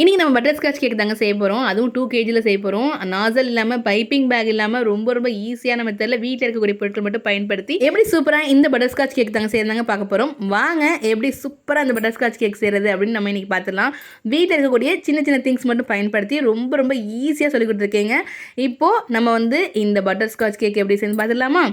இன்றைக்கி நம்ம butter Scotch cake தாங்க செய்ய போகிறோம் அதுவும் டூ கேஜியில் செய்ய போகிறோம் நாசல் இல்லாமல் பைப்பிங் பேக் இல்லாமல் ரொம்ப ரொம்ப ஈஸியான மெத்தடில் வீட்டில் இருக்கக்கூடிய பொருட்கள் மட்டும் பயன்படுத்தி எப்படி சூப்பராக இந்த பட்டர் ஸ்காட்ச் கேக் தாங்க செய்யறதாங்க பார்க்க போகிறோம் வாங்க எப்படி சூப்பராக இந்த பட்டர் ஸ்காட்ச் கேக் செய்கிறது அப்படின்னு நம்ம இன்றைக்கி பார்த்துலாம் வீட்டில் இருக்கக்கூடிய சின்ன சின்ன திங்ஸ் மட்டும் பயன்படுத்தி ரொம்ப ரொம்ப ஈஸியாக சொல்லி கொடுத்துருக்கீங்க. இப்போது நம்ம வந்து இந்த பட்டர் ஸ்காட்ச் கேக் எப்படி செய்யணும் பார்த்துடலாமா?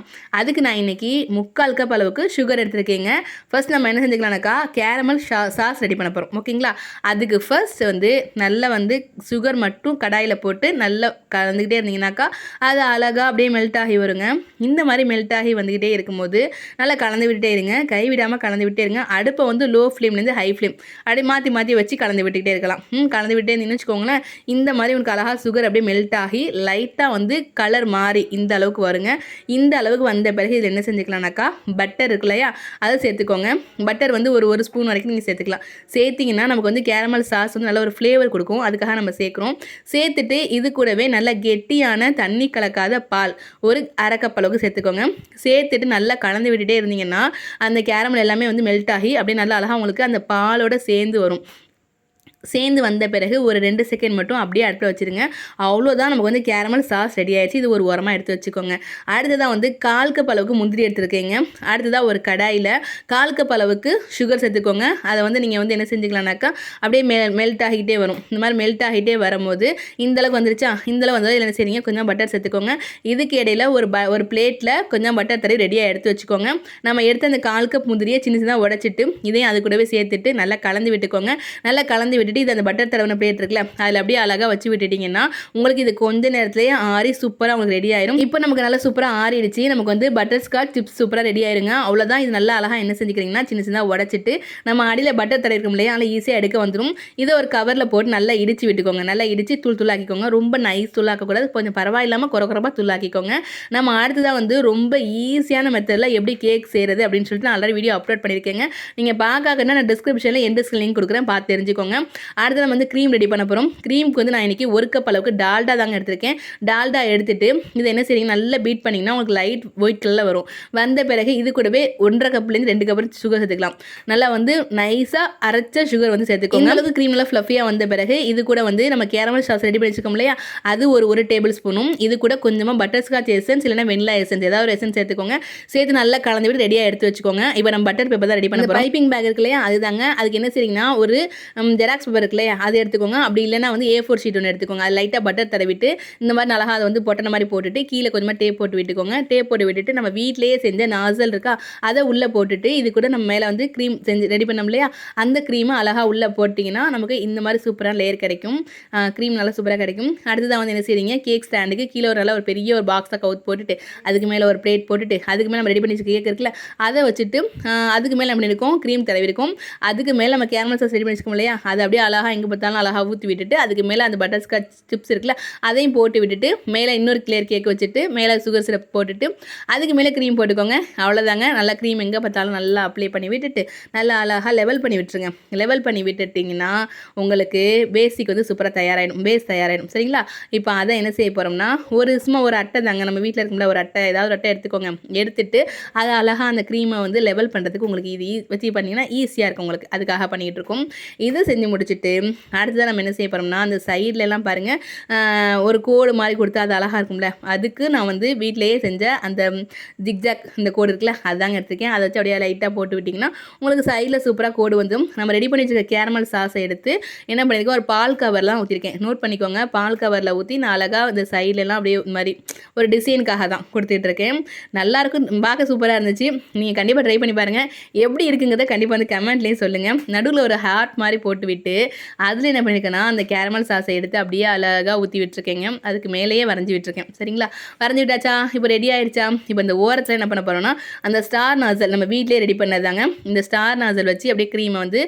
அதுக்கு நான் இன்றைக்கி முக்கால் கப் அளவுக்கு சுகர் எடுத்துருக்கீங்க. ஃபர்ஸ்ட் நம்ம என்ன செஞ்சுக்கலாம்னாக்கா கேரமல் சாஸ் ரெடி பண்ண போகிறோம் ஓகேங்களா அதுக்கு ஃபர்ஸ்ட் வந்து நல்லா வந்து சுகர் மட்டும் கடாயில் போட்டு நல்லா கலந்துக்கிட்டே இருந்தீங்கன்னாக்கா அது அழகாக அப்படியே மெல்ட் ஆகி வருங்க. இந்த மாதிரி மெல்ட் ஆகி வந்துக்கிட்டே இருக்கும்போது நல்லா கலந்து விட்டுட்டே இருங்க. கை விடாமல் கலந்து விட்டே இருங்க. அடுப்பை வந்து லோ ஃப்ளேம்லேருந்து ஹை ஃப்ளேம் அப்படியே மாற்றி மாற்றி வச்சு கலந்து விட்டுக்கிட்டே இருக்கலாம். ம் கலந்து விட்டே இருந்தீங்கன்னு வச்சுக்கோங்களேன் இந்த மாதிரி உனக்கு அழகாக சுகர் அப்படியே மெல்ட் ஆகி லைட்டாக வந்து கலர் மாறி இந்த அளவுக்கு வருங்க. இந்த அளவுக்கு வந்த பிறகு இதில் என்ன செஞ்சுக்கலாம்னாக்கா பட்டர் இருக்கு இல்லையா? அதை சேர்த்துக்கோங்க. பட்டர் வந்து ஒரு ஒரு ஸ்பூன் வரைக்கும் நீங்கள் சேர்த்துக்கலாம். சேர்த்திங்கன்னா நமக்கு வந்து கேரமல் சாஸ் வந்து நல்ல ஒரு ஃப்ளேவர் கொடுக்கும். அதுக்காக நம்ம சேர்க்குறோம். சேர்த்துட்டு இது கூடவே நல்ல கெட்டியான தண்ணி கலக்காத பால். ஒரு அரைக்கப்பளவுக்கு சேர்த்துக்கோங்க. சேர்த்துட்டு நல்லா கலந்து விட்டுட்டே இருந்தீங்கன்னா அந்த கேரமல் எல்லாமே வந்து மெல்ட் ஆகி அப்படியே நல்லா அழகாக உங்களுக்கு அந்த பாலோட சேர்ந்து வரும். சேர்ந்து வந்த பிறகு ஒரு ரெண்டு செகண்ட் மட்டும் அப்படியே அடுப்பில் வச்சுருங்க. அவ்வளோதான் நமக்கு வந்து கேரமல் சாஸ் ரெடி ஆயிடுச்சு. இது ஒரு உரமாக எடுத்து வச்சுக்கோங்க. அடுத்ததாக வந்து கால் கப் அளவுக்கு முந்திரி எடுத்துருக்கீங்க. அடுத்ததாக ஒரு கடாயில் கால் கப் அளவுக்கு சுகர் சேர்த்துக்கோங்க. அதை வந்து நீங்கள் வந்து என்ன செஞ்சுக்கலாம்னாக்கா அப்படியே மெ மெல்ட் ஆகிட்டே வரும். இந்த மாதிரி மெல்ட் ஆகிட்டே வரும்போது இந்தளவுக்கு வந்துருச்சா? இந்தளவு வந்தால் என்ன செய்றீங்க. கொஞ்சம் பட்டர் சேர்த்துக்கோங்க. இதுக்கு இடையில ஒரு ப ஒரு பிளேட்டில் கொஞ்சம் பட்டர் தடவி ரெடியாக எடுத்து வச்சுக்கோங்க. நம்ம எடுத்த அந்த கால் கப் முந்திரியை சின்ன சின்னதாக உடச்சிட்டு இதையும் அது கூடவே சேர்த்துட்டு நல்லா கலந்து விட்டுக்கோங்க. நல்லா கலந்து விட்டு விட்டுட்டு இது அந்த பட்டர் தடவை பிளேட் இருக்குல்ல அதில் அப்படியே அழகாக வச்சு விட்டுட்டிங்கன்னா உங்களுக்கு இது கொஞ்ச நேரத்துலேயே ஆறி சூப்பராக உங்களுக்கு ரெடி ஆயிரும். இப்போ நமக்கு நல்லா சூப்பராக ஆறிடுச்சு. நமக்கு வந்து பட்டர் ஸ்காட்ச் சிப்ஸ் சூப்பராக ரெடி ஆயிருங்க. அவ்வளோதான் இது நல்லா அழகாக என்ன செஞ்சுக்கிறீங்கன்னா சின்ன சின்னதாக உடச்சிட்டு நம்ம அடியில் பட்டர் தடவை இருக்கும் இல்லையா அதில் ஈஸியாக எடுக்க வந்துடும் இதை ஒரு கவரில் போட்டு நல்லா இடிச்சு விட்டுக்கோங்க. நல்லா இடித்து தூள் தூளாக்கிக்கோங்க. ரொம்ப நைஸ் தூளாக்கக்கூடாது. கொஞ்சம் பரவாயில்லாமல் குறை குறைப்பாக தூளாக்கிக்கோங்க. நம்ம அடுத்ததாக வந்து ரொம்ப ஈஸியான மெத்தடில் எப்படி கேக் செய்கிறது அப்படின்னு சொல்லிட்டு நான் ஆல்ரெடி வீடியோ அப்லோட் பண்ணியிருக்கேங்க. நீங்கள் பார்க்காங்கன்னா நான் டிஸ்கிரிப்ஷனில் எந்த லிங்க் கொடுக்குறேன். பார்த்து தெரிஞ்சுக்கோங்க. அடுத்து நம்ம வந்து க்ரீம் ரெடி பண்ண போகிறோம் க்ரீமுக்கு வந்து நான் இன்றைக்கி ஒரு கப் அளவுக்கு டால்டா தாங்க எடுத்திருக்கேன். டால்டா எடுத்துட்டு இதை என்ன செய்றீங்க? நல்லா பீட் பண்ணிங்கன்னா உங்களுக்கு லைட் ஒயிட் கலரில் வரும். வந்த பிறகு இது கூடவே ஒன்றரை கப்லேருந்து ரெண்டு கப் சுகர் சேர்த்துக்கலாம். நல்லா வந்து நைஸாக அரைச்ச சுகர் வந்து சேர்த்துக்கோங்க. அளவுக்கு க்ரீம் எல்லாம் ஃப்ளஃபியாக வந்த பிறகு இது கூட வந்து நம்ம கேரமல் சாஸ் ரெடி பண்ணி வச்சுக்கோம் இல்லையா? அது ஒரு ஒரு டேபிள் ஸ்பூனும் இது கூட கொஞ்சமாக பட்டர் ஸ்காட்ச் எசன்ஸ் இல்லைனா வெண்ணிலா எசன்ஸ் ஏதாவது ஒரு எசன்ஸ் சேர்த்துக்கோங்க. சேர்த்து நல்லா கலந்து விட்டு ரெடியாக எடுத்து வச்சுக்கோங்க. இப்போ நம்ம பட்டர் பேப்பர் தான் ரெடி பண்ண பைப்பிங் பேக் இருக்கு இல்லையா? அதுதாங்க. அதுக்கு என்ன செய்றீங்கன்னா ஒரு ஜெராக்ஸ் பேப்பர் இருக்கு இல்லையா அது எடுத்துக்கோங்க. அப்படி இல்லைனா வந்து ஏ ஃபோர் ஷீட் ஒன்று எடுத்துக்கோங்க. அது லைட்டாக பட்டர் தடவிட்டு இந்த மாதிரி அழகாக அதை வந்து பொட்டன மாதிரி போட்டுட்டு கீழே கொஞ்சமாக டேப் போட்டு விட்டுக்கோங்க. டேப் போட்டு விட்டுட்டு நம்ம வீட்டிலேயே செஞ்ச நாசல் இருக்கா அதை உள்ளே போட்டுட்டு இது கூட நம்ம மேலே வந்து க்ரீம் செஞ்சு ரெடி பண்ணோம் இல்லையா? அந்த க்ரீமை அழகாக உள்ளே போட்டிங்கன்னா நமக்கு இந்த மாதிரி சூப்பராக லேயர் கிடைக்கும். க்ரீம் நல்லா சூப்பராக கிடைக்கும். அடுத்ததாக வந்து என்ன செய்றீங்க கேக் ஸ்டாண்டுக்கு கீழே ஒரு நல்லா ஒரு பெரிய ஒரு பாக்ஸாக கவுத் போட்டுட்டு அதுக்கு மேலே ஒரு பிளேட் போட்டுட்டு அதுக்கு மேலே நம்ம ரெடி பண்ணி கேக் இருக்குல்ல அதை வச்சுட்டு அதுக்கு மேலே நம்ம இருக்கும் க்ரீம் தடவி இருக்கும் அதுக்கு மேலே நம்ம கேரமல் சாஸ் ரெடி பண்ணி வச்சுக்கோம் இல்லையா? அதை அப்படியே அழகாக எங்கே பார்த்தாலும் அழகாக ஊற்றி விட்டுட்டு அதுக்கு மேலே அந்த பட்டர்ஸ்காட்ச் சிப்ஸ் இருக்குல்ல அதையும் போட்டு விட்டுட்டு மேலே இன்னொரு கிளியர் கேக் வச்சுட்டு மேலே சுகர் சிரப் போட்டுட்டு அதுக்கு மேலே க்ரீம் போட்டுக்கோங்க. அவ்வளோதாங்க நல்லா க்ரீம் எங்கே பார்த்தாலும் நல்லா அப்ளை பண்ணி விட்டுட்டு நல்லா அழகாக லெவல் பண்ணி விட்டுருங்க. லெவல் பண்ணி விட்டுட்டிங்கன்னா உங்களுக்கு பேசிக் வந்து சூப்பராக தயாராகிடும் பேஸ் தயாராகிடும் சரிங்களா? இப்போ அதை என்ன செய்ய போகிறோம்னா ஒரு சும்மா ஒரு அட்டை தாங்க. நம்ம வீட்டில் இருக்கும்ல ஒரு அட்டை ஏதாவது ஒரு அட்டை எடுத்துக்கோங்க. எடுத்துட்டு அதை அழகாக அந்த க்ரீமை வந்து லெவல் பண்ணுறதுக்கு உங்களுக்கு இது e- வச்சு பண்ணிங்கன்னா ஈஸியாக இருக்கும் உங்களுக்கு. அதுக்காக பண்ணிகிட்டு இருக்கோம். இதை செஞ்சு வச்சுட்டு அடுத்ததாக நம்ம என்ன செய்ய போகிறோம்னா அந்த சைட்லலாம் பாருங்கள் ஒரு கோடு மாதிரி கொடுத்தா அது அழகாக இருக்கும்ல. அதுக்கு நான் வந்து வீட்டிலேயே செஞ்ச அந்த ஜிக்ஜாக் இந்த கோடு இருக்குல்ல அதுதாங்க எடுத்துருக்கேன். அதை வச்சு அப்படியே லைட்டாக போட்டு விட்டிங்கன்னா உங்களுக்கு சைடில் சூப்பராக கோடு வந்துடும் நம்ம ரெடி பண்ணி வச்சுருக்க கேரமல் சாஸை எடுத்து என்ன பண்ணியிருக்கோம் ஒரு பால் கவர்லாம் ஊற்றிருக்கேன் நோட் பண்ணிக்கோங்க பால் கவரில் ஊற்றி நான் அழகாக இந்த சைட்லலாம் அப்படியே இந்த மாதிரி ஒரு டிசைனுக்காக தான் கொடுத்துட்ருக்கேன் நல்லாயிருக்கும் பார்க்க சூப்பராக இருந்துச்சு. நீங்கள் கண்டிப்பாக ட்ரை பண்ணி பாருங்கள் எப்படி இருக்குங்கிறத கண்டிப்பாக வந்து கமெண்ட்லேயும் சொல்லுங்கள் நடுவில் ஒரு ஹார்ட் மாதிரி போட்டு விட்டு அதில் என்ன பண்ணியிருக்கேன்னா அந்த கேரமல் சாஸை எடுத்து அப்படியே அழகாக ஊற்றி விட்டுருக்கேங்க. அதுக்கு மேலேயே வரைஞ்சி விட்டுருக்கேன். சரிங்களா? வரைஞ்சி விட்டாச்சா? இப்போ ரெடி ஆயிடுச்சா? இப்போ இந்த ஓரத்தில் என்ன பண்ண போகிறோம்னா அந்த ஸ்டார் நாசல் நம்ம வீட்டிலே ரெடி பண்ணதாங்க இந்த ஸ்டார் நாசல் வச்சு அப்படியே க்ரீமை வந்து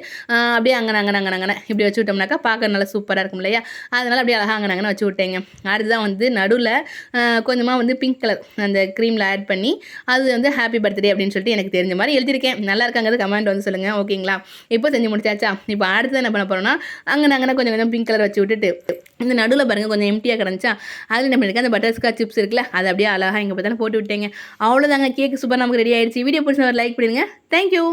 அப்படியே அங்கே அங்கே அங்கே அங்கே இப்படி வச்சு விட்டோம்னாக்கா பார்க்க நல்லா சூப்பராக இருக்கும் இல்லையா? அதனால் அப்படியே அழகாக அங்கே அங்கே வச்சு விட்டேங்க. அதுதான் வந்து நடுவில் கொஞ்சமாக வந்து பிங்க் கலர் அந்த க்ரீமில் ஆட் பண்ணி அது வந்து ஹாப்பி பர்த்டே அப்படின்னு சொல்லிட்டு எனக்கு தெரிஞ்ச மாதிரி எழுதியிருக்கேன். நல்லா இருக்காங்கிறது கமெண்ட் வந்து சொல்லுங்கள் ஓகேங்களா இப்போ செஞ்சு முடிச்சாச்சா? இப்போ அடுத்து என்ன பண்ண போகிறோன்னா அங்கே அங்கே கொஞ்சம் கொஞ்சம் பிங்க் கலர் வச்சு விட்டுட்டு இந்த நடுவில் பாருங்கள் கொஞ்சம் எம்டியாக கிடந்துச்சா? அதில் என்ன பண்ணியிருக்கேன் அந்த பட்டர்ஸ்காட்ச் சிப்ஸ் இருக்குல்ல அதை அப்படியே அழகாக இங்கே பார்த்தாலும் போட்டு விட்டேங்க. அவ்வளோதாங்க கேக் சூப்பர் நமக்கு ரெடி ஆயிடுச்சு. வீடியோ பிடிச்ச லைக் பண்ணிடுங்க தேங்க்யூ